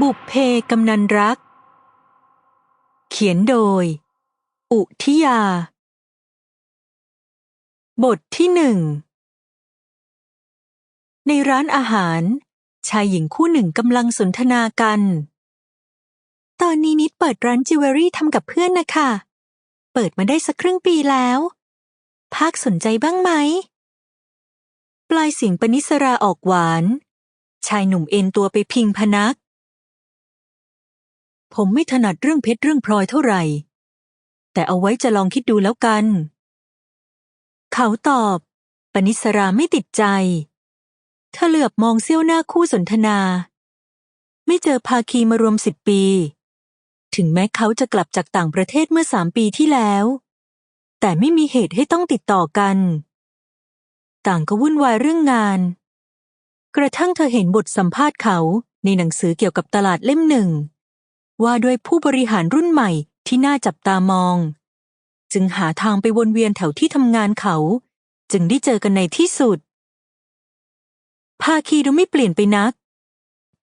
บุพเพกำนันรัก เขียนโดย อุทิยา บทที่หนึ่ง ในร้านอาหาร ชายหญิงคู่หนึ่งกำลังสนทนากัน ตอนนี้นิดเปิดร้านจิวเวลรี่ทำกับเพื่อนนะคะ เปิดมาได้สักครึ่งปีแล้ว ภาคสนใจบ้างไหม ปลายเสียงปนิสราออกหวาน ชายหนุ่มเอ็นตัวไปพิงพนัก ผมไม่ถนัดเรื่องเพชรเรื่องพลอยเท่าไหร่ แต่เอาไว้จะลองคิดดูแล้วกัน เขาตอบ ปนิสราไม่ติดใจเธอเหลือบมองเสี้ยวหน้าคู่สนทนา ไม่เจอภาคีมารวมสิบปี ถึงแม้เขาจะกลับจากต่างประเทศเมื่อสามปีที่แล้ว แต่ไม่มีเหตุให้ต้องติดต่อกัน ต่างก็วุ่นวายเรื่องงาน กระทั่งเธอเห็นบทสัมภาษณ์เขาในหนังสือเกี่ยวกับตลาดเล่มหนึ่ง ว่าด้วยผู้บริหารรุ่นใหม่ที่น่าจับตามอง จึงหาทางไปวนเวียนแถวที่ทำงานเขา จึงได้เจอกันในที่สุด ภาคีดูไม่เปลี่ยนไปนัก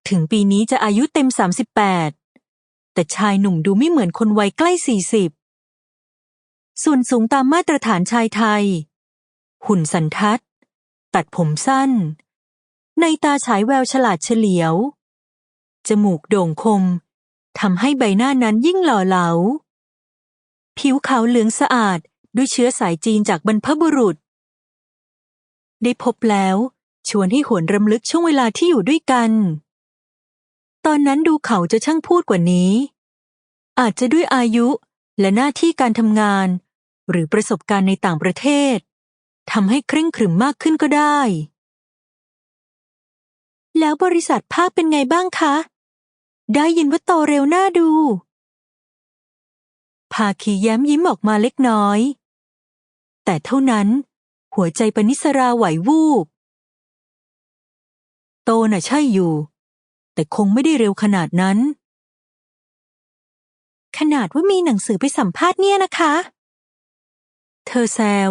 ถึงปีนี้จะอายุเต็ม 38 แต่ชายหนุ่มดูไม่เหมือนคนวัยใกล้ 40 ส่วนสูงตามมาตรฐานชายไทย หุ่นสันทัด ตัดผมสั้น ในตาฉายแววฉลาดเฉลียว จมูกโด่งคมทำให้ใบหน้านั้นยิ่งหล่อเหลา ผิวขาวเหลืองสะอาดด้วยเชื้อสายจีนจากบรรพบุรุษ ได้พบแล้ว ชวนให้หวนรำลึกช่วงเวลาที่อยู่ด้วยกัน ตอนนั้นดูเขาจะช่างพูดกว่านี้ อาจจะด้วยอายุและหน้าที่การทำงาน หรือประสบการณ์ในต่างประเทศ ทำให้เคร่งขรึมมากขึ้นก็ได้ แล้วบริษัทภาคเป็นไงบ้างคะ ได้ยินว่าโตเร็วน่าดู ภาคีแย้มยิ้มออกมาเล็กน้อย แต่เท่านั้น หัวใจปนิสราไหววูบ โตน่ะใช่อยู่ แต่คงไม่ได้เร็วขนาดนั้น ขนาดว่ามีหนังสือไปสัมภาษณ์เนี่ยนะคะ เธอแซว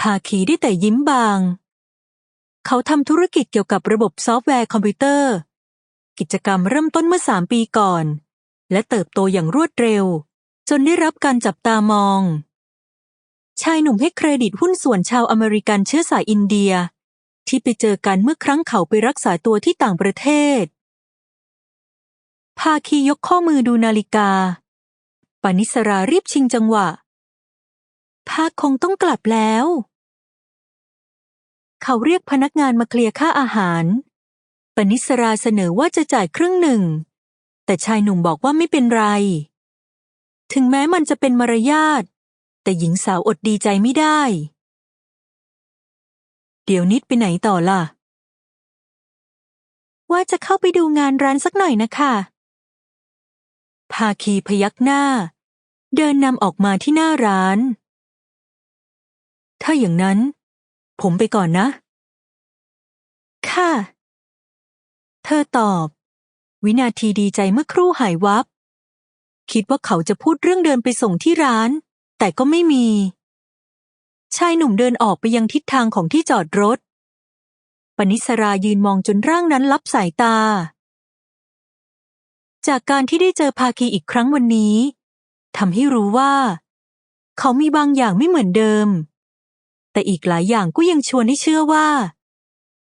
ภาคีได้แต่ยิ้มบาง เขาทำธุรกิจเกี่ยวกับระบบซอฟต์แวร์คอมพิวเตอร์ กิจกรรมเริ่มต้นเมื่อสามปีก่อน และเติบโตอย่างรวดเร็ว จนได้รับการจับตามอง ชายหนุ่มให้เครดิตหุ้นส่วนชาวอเมริกันเชื้อสายอินเดีย ที่ไปเจอกันเมื่อครั้งเขาไปรักษาตัวที่ต่างประเทศ ภาคียกข้อมือดูนาฬิกาปานิสรารีบชิงจังหวะ ภาคคงต้องกลับแล้ว เขาเรียกพนักงานมาเคลียร์ค่าอาหาร ปนิสราเสนอว่าจะจ่ายครึ่งหนึ่ง แต่ชายหนุ่มบอกว่าไม่เป็นไร ถึงแม้มันจะเป็นมารยาท แต่หญิงสาวอดดีใจไม่ได้ เดี๋ยวนิดไปไหนต่อล่ะ ว่าจะเข้าไปดูงานร้านสักหน่อยนะคะภาคีพยักหน้า เดินนำออกมาที่หน้าร้าน ถ้าอย่างนั้น ผมไปก่อนนะ ค่ะ เธอตอบ วินาทีดีใจเมื่อครู่หายวับ คิดว่าเขาจะพูดเรื่องเดินไปส่งที่ร้าน แต่ก็ไม่มี ชายหนุ่มเดินออกไปยังทิศทางของที่จอดรถ ปนิสรายืนมองจนร่างนั้นลับสายตา จากการที่ได้เจอภาคีอีกครั้งวันนี้ทำให้รู้ว่า เขามีบางอย่างไม่เหมือนเดิม แต่อีกหลายอย่างก็ยังชวนให้เชื่อว่า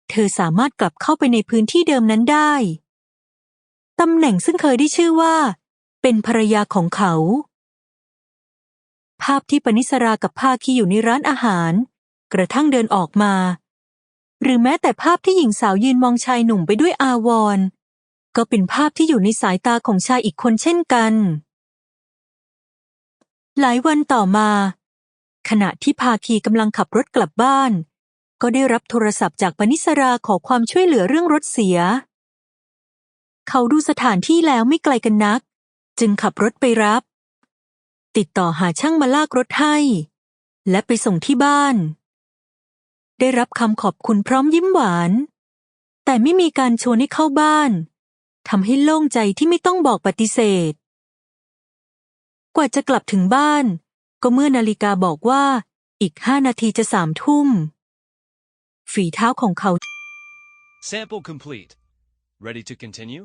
เธอสามารถกลับเข้าไปในพื้นที่เดิมนั้นได้ ตำแหน่งซึ่งเคยได้ชื่อว่า เป็นภรรยาของเขา ภาพที่ปนิสรากับภาคีอยู่ในร้านอาหาร กระทั่งเดินออกมา หรือแม้แต่ภาพที่หญิงสาวยืนมองชายหนุ่มไปด้วยอาวรณ์ก็เป็นภาพที่อยู่ในสายตาของชายอีกคนเช่นกัน หลายวันต่อมา ขณะที่ภาคีกำลังขับรถกลับบ้าน ก็ได้รับโทรศัพท์จากปนิสราขอความช่วยเหลือเรื่องรถเสีย เขาดูสถานที่แล้วไม่ไกลกันนัก จึงขับรถไปรับ ติดต่อหาช่างมาลากรถให้ และไปส่งที่บ้าน ได้รับคำขอบคุณพร้อมยิ้มหวาน แต่ไม่มีการชวนให้เข้าบ้านทำให้โล่งใจที่ไม่ต้องบอกปฏิเสธ กว่าจะกลับถึงบ้าน ก็เมื่อนาฬิกาบอกว่า อีกห้านาทีจะสามทุ่ม ฝีเท้าของเขา Sample complete. Ready to continue?